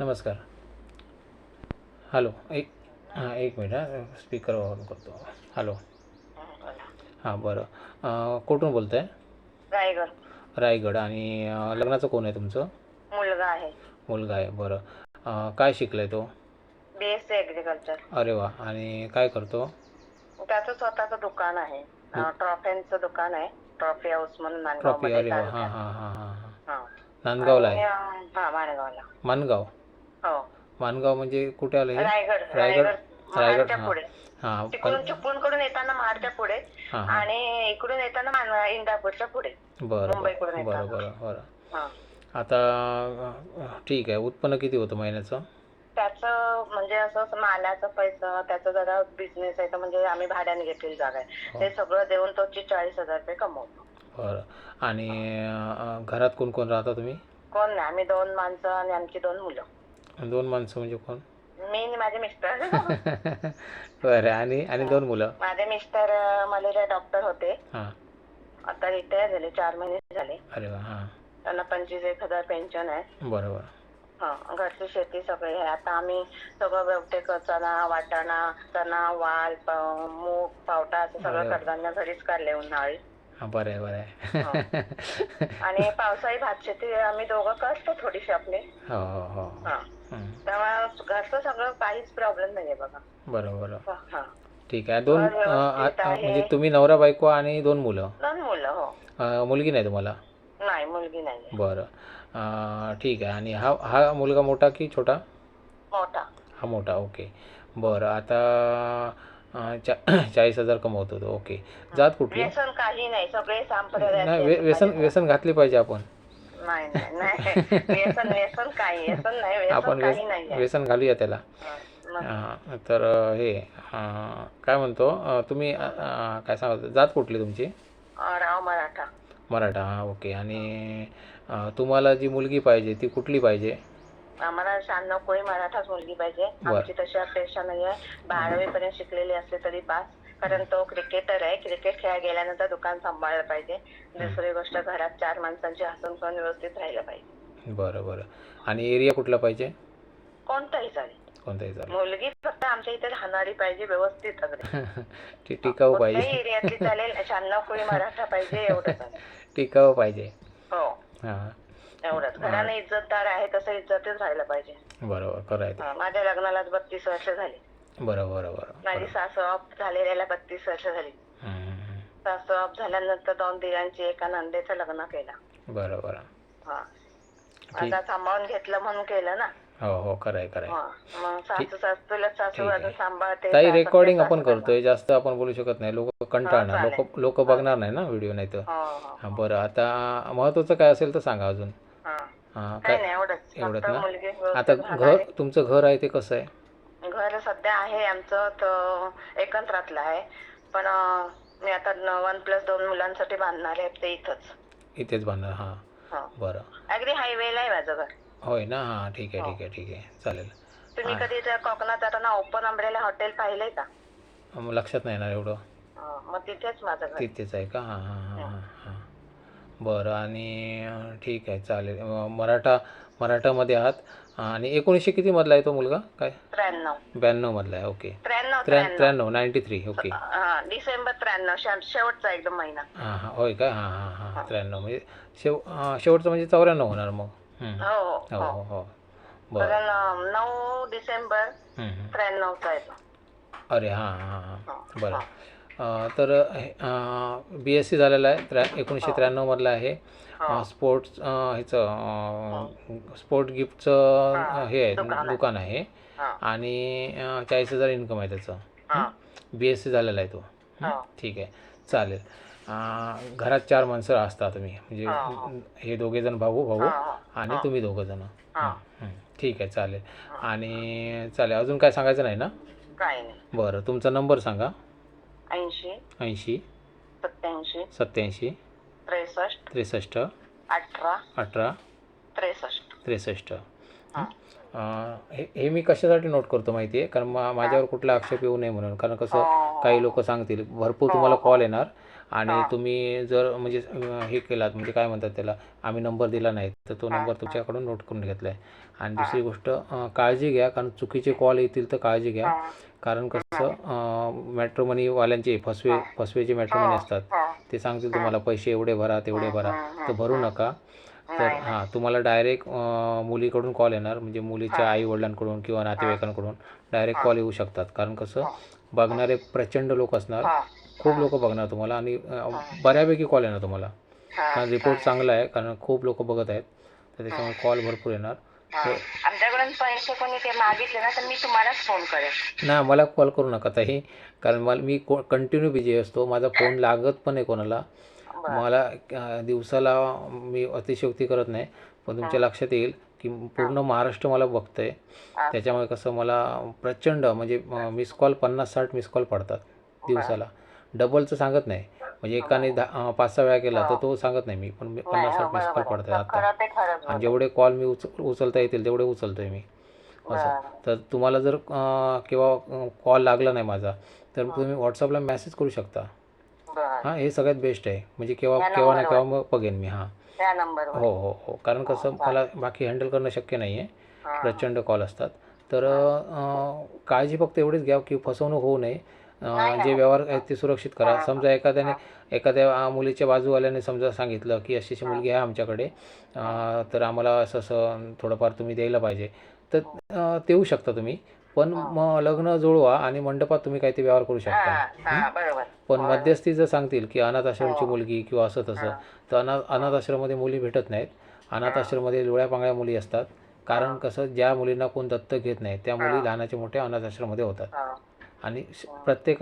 नमस्कार. हॅलो एक हां एक मिनिट हां स्पीकर ऑन करतो. हॅलो. हां बरं. कुठून बोलत आहे रायगड. रायगड आणि लग्नाचं कोण आहे तुमचं? मुलगा आहे. मुलगा आहे बरं. काय शिकलं आहे तो? बी एस सी ॲग्रिकल्चर अरे वा आणि काय करतो? त्याचं स्वतःचं दुकान आहे. ट्रॉफ्यांचं दुकान आहे. ट्रॉफी हाऊस म्हणून नांदगाव ट्रॉफी अरे वा. हां हां हां हां. हां. नांदगावला आहे? हा माणगावला. मानगाव हो. मानगाव म्हणजे कुठे आलं रायगड रायगड? रायगड हां. पुढे. हां तिकडून चिपळूणकडून येताना महाडच्या पुढे आणि इकडून येताना मान- इंदापूरच्या पुढे. बरं मुंबईकडून बरं. बरं हा. आता ठीक आहे. उत्पन्न किती होतं महिन्याचं? त्याचं म्हणजे असं मालाचा पैसा त्याचा जरा बिझनेस आहे. तर म्हणजे आम्ही भाड्याने घेतलेली जागा आहे. हो. ते सगळं देऊन तो चाळीस हजार रुपये कमवतो. बरं. आणि घरात कोण कोण राहता तुम्ही? कोण नाही. आम्ही दोन माणसं आणि आमची दोन मुलं. दोन माणसं म्हणजे कोण? मी आणि माझे मिस्टर. बरं आणि आणि दोन मुलं? माझे मिस्टर मलेरिया डॉक्टर होते. हां. आता रिटायर झाले चार महिने झाले. अरे वा हां. त्यांना पंचवीस एक हजार पेन्शन आहे. बरं बरं हा घरची शेती सगळी आहे. आता आम्ही सगळं व्यवटे चणा वाटाणा चणा वाल प- मूग पावटा असं सगळं. कडधान्य घरीच काढले उन्हाळी. बरं आहे बरं आहे आणि पावसाळी भात शेती आम्ही दोघं करतो थोडीशी आपली. हो हो हो. हा. हं. त्यामुळे घरचं सगळं काहीच प्रॉब्लेम नाहीये बघा. बरं बरं हा, हा. ठीक आहे. दोन घर व्यवस्थित अं, आ- आहे. म्हणजे तुम्ही नवरा बायको आणि दोन मुलं? दोन मुलं हो. अं, मुलगी नाही तुम्हाला? नाही मुलगी नाही बरं. अं, ठीक आहे. आणि हा हा मुलगा मोठा की छोटा? मोठा. हा मोठा ओके. बरं आता चा चाळीस हजार कमवतो तो ओके जात कुठली? व्यसन काही नाही सगळे नाही व्य- व्यसन व्यसन घातली पाहिजे आपण. नाही नाही नाही. व्यसन व्यसन काही व्यसन नाही व्यसन आपण काही व्यस- नाही व्यसन घालूया त्याला. मग. तर अं, हे अं, काय म्हणतो? अं, तुम्ही अं, अं, काय सांगत जात कुठली तुमची? राव मराठा. मराठा हां ओके आणि अं, तुम्हाला जी मुलगी पाहिजे ती कुठली पाहिजे? आम्हाला शहाण्णव कोळी मराठाच मुलगी पाहिजे. बरं. आमची तशी अपेक्षा नाहीये. बारावी पर्यंत शिकलेली असले तरी पास. कारण तो क्रिकेटर आहे. क्रिकेट खेळायला गेल्यानंतर दुकान सांभाळलं पाहिजे. दुसरी गोष्ट घरात चार माणसांची हसून पण व्यवस्थित राहिलं पाहिजे. बरं बरं. आणि एरिया कुठला पाहिजे? कोणताही चालेल. कोणताही चालेल. मुलगी फक्त आमच्या इथे राहणारी पाहिजे व्यवस्थित अगदी ती टिकाऊ कुठल्याही पाहिजे. एरियातली चालेल. शहाण्णव कोळी मराठा पाहिजे एवढंच. आहे. टिकाऊ पाहिजे. हो. हां. एवढंच. घराने इज्जतदार आहे तसं इज्जतच राहिलं पाहिजे. बरोबर खरं आहे ते. हा, माझ्या लग्नालाच बत्तीस वर्ष झाली. बरं बरं बरं माझी सासू ऑफ झालेल्याला बत्तीस वर्ष झाली. हम्म. सासू ऑफ झाल्यानंतर दोन दिरांची एका नंदेचं लग्न केलं. बरं बरं हा. ठीक. आता सांभाळून घेतलं म्हणून केलं ना. हो हो खरं आहे खरं आहे. हा मग सासू सासूला सासू ठीक आहे. अजून सांभाळते ताई सासू रेकॉर्डिंग आपण करतोय जास्त आपण बोलू शकत नाही. लोक कंटाळणार. लोक लोक बघणार नाही ना व्हिडिओ नाही तर हो हो. हां बरं आता महत्त्वाचं काय असेल तर सांगा अजून. हा हां काय? काय नाही एवढंच. एवढंच फक्त ना? मुलगी आता व्यवस्थित घर राहणारी. तुमचं घर आहे ते कसं आहे? घर सध्या आहे आमचं तर एकंत्रातलं आहे. पण अं, मी आता वन प्लस दोन मुलांसाठी बांधणार आहे ते इथंच. इथेच बांधणार हां. हा. बरं. अगदी हायवेला आहे माझं घर. होय ना? हां ठीक आहे ठीक आहे ठीक आहे. चालेल. तुम्ही कधी त्या कोकणात जाताना ओपन अम्ब्रेला हॉटेल पाहिलंय का? मग लक्षात नाही येणार एवढं? हा, मग तिथेच माझं घर. तिथेच आहे का? हां हां हां. हां हां. बरं आणि ठीक आहे चालेल. मराठा मराठामध्ये आहात. आणि एकोणीसशे कितीमधला आहे तो मुलगा? काय? त्र्याण्णव. ब्याण्णवमधला आहे ओके. त्र्याण्णव त्र्या त्र्याण्णव. त्र्याण्णव नाईन्टी थ्री ओके हा डिसेंबर त्र्याण्णव शेवटचा एकदम महिना. हां हां होय का हां हां हां त्र्याण्णव म्हणजे शेव शेवटचं म्हणजे चौऱ्याण्णव होणार मग. हो हो. हो हो हो. बरं. कारण अं, नऊ डिसेंबर हम्म. त्र्याण्णवचा आहे तो. अरे हां हां हां. हा, बरं. हा. तर बी एस सी झालेलं आहे त्र्या एकोणीसशे त्र्याण्णवमधलं आहे. हो. स्पोर्ट्स ह्याचं अं, स्पोर्ट गिफ्टचं हा, हे आहे दुकान आहे. हा, आणि चाळीस हजार इन्कम आहे त्याचं. हा, बी एस सी झालेला आहे तो. हं? हो. ठीक आहे. चालेल. घरात चार माणसं असता तुम्ही हा, म्हणजे हे दोघे जण भाऊ भाऊ हा, हा. आणि तुम्ही दोघं जण. हा. ठीक आहे चालेल. आणि चालेल. अजून काय सांगायचं नाही ना? बरं तुमचा नंबर सांगा. ऐंशी. ऐंशी. सत्याऐंशी सत्याऐंशी त्रेसष्ट. त्रेसष्ट. अठरा. अठरा. त्रेसष्ट. त्रेसष्ट. हा. हे हे मी कशासाठी नोट करतो माहिती आहे कारण मा माझ्यावर कुठला आक्षेप येऊ नये म्हणून. कारण कसं हो. काही लोक सांगतील भरपूर तुम्हाला कॉल येणार आणि तुम्ही जर म्हणजे हे केलात म्हणजे काय म्हणतात त्याला आम्ही नंबर दिला नाही तर तो नंबर तुमच्याकडून नोट करून घेतला आहे आणि दुसरी गोष्ट काळजी घ्या कारण चुकीचे कॉल येतील तर काळजी घ्या. कारण कसं मॅट्रो मनीवाल्यांचे फसवे फसवेचे मॅट्रो मनी असतात ते सांगतील तुम्हाला पैसे एवढे भरा तेवढे भरा तर भरू नका. तर हां तुम्हाला डायरेक्ट मुलीकडून कॉल येणार म्हणजे मुलीच्या आई वडिलांकडून किंवा नातेवाईकांकडून डायरेक्ट कॉल येऊ शकतात. कारण कसं बघणारे प्रचंड लोक असणार खूप लोक बघणार तुम्हाला आणि बऱ्यापैकी कॉल येणार तुम्हाला. कारण रिपोर्ट चांगला आहे कारण खूप लोक बघत आहेत तर त्याच्यामुळे कॉल भरपूर येणार. आमच्याकडून पैसे कोणी ते मागितले ना तर मी तुम्हालाच फोन करेन नाही मला कॉल करू नका ताई. कारण मला मी को कंटिन्यू बिझी असतो. माझा फोन लागत पण आहे कोणाला. मला दिवसाला मी अतिशयोक्ती करत नाही. पण तुमच्या लक्षात येईल की पूर्ण महाराष्ट्र मला बघतंय. त्याच्यामुळे कसं मला प्रचंड म्हणजे मिस कॉल पन्नास साठ मिस कॉल पडतात दिवसाला. डबलचं सांगत नाही. म्हणजे एकाने दहा पाच सहा वेळा केला तर तो सांगत नाही मी पण मी पन्नास साठ मिस कॉल पडतात आता. आणि जेवढे कॉल मी उच उचलता येतील तेवढे उचलतोय मी. असं. तर तुम्हाला जर अं, केव्हा कॉल लागला नाही माझा तर तुम्ही व्हॉट्सअपला मेसेज करू शकता. हां हे सगळ्यात बेस्ट आहे. म्हणजे केव्हा केव्हा ना केव्हा मग बघेन मी हां. हो हो हो. कारण कसं मला बाकी हँडल करणं शक्य नाही आहे प्रचंड कॉल असतात. तर काळजी फक्त एवढीच घ्या की फसवणूक होऊ नये. जे व्यवहार आहेत ते सुरक्षित करा. समजा एखाद्याने एखाद्या मुलीच्या बाजूवाल्याने समजा सांगितलं की अशी अशी मुलगी आहे आमच्याकडे तर आम्हाला असं असं थोडंफार तुम्ही द्यायला पाहिजे. तर देऊ शकता तुम्ही पण मग लग्न जुळवा आणि मंडपात तुम्ही काही ते व्यवहार करू शकता. हा पण मध्यस्थी जर सांगतील की अनाथ आश्रमची मुलगी किंवा असं तसं तर अनाथ अनाथ आश्रममध्ये मुली भेटत नाहीत. अनाथ आश्रममध्ये लुळ्या पांगळ्या मुली असतात. कारण कसं ज्या मुलींना कोण दत्तक घेत नाही त्या मुली लहानाच्या मोठ्या अनाथ आश्रममध्ये होतात. हा. आणि श- प्रत्येक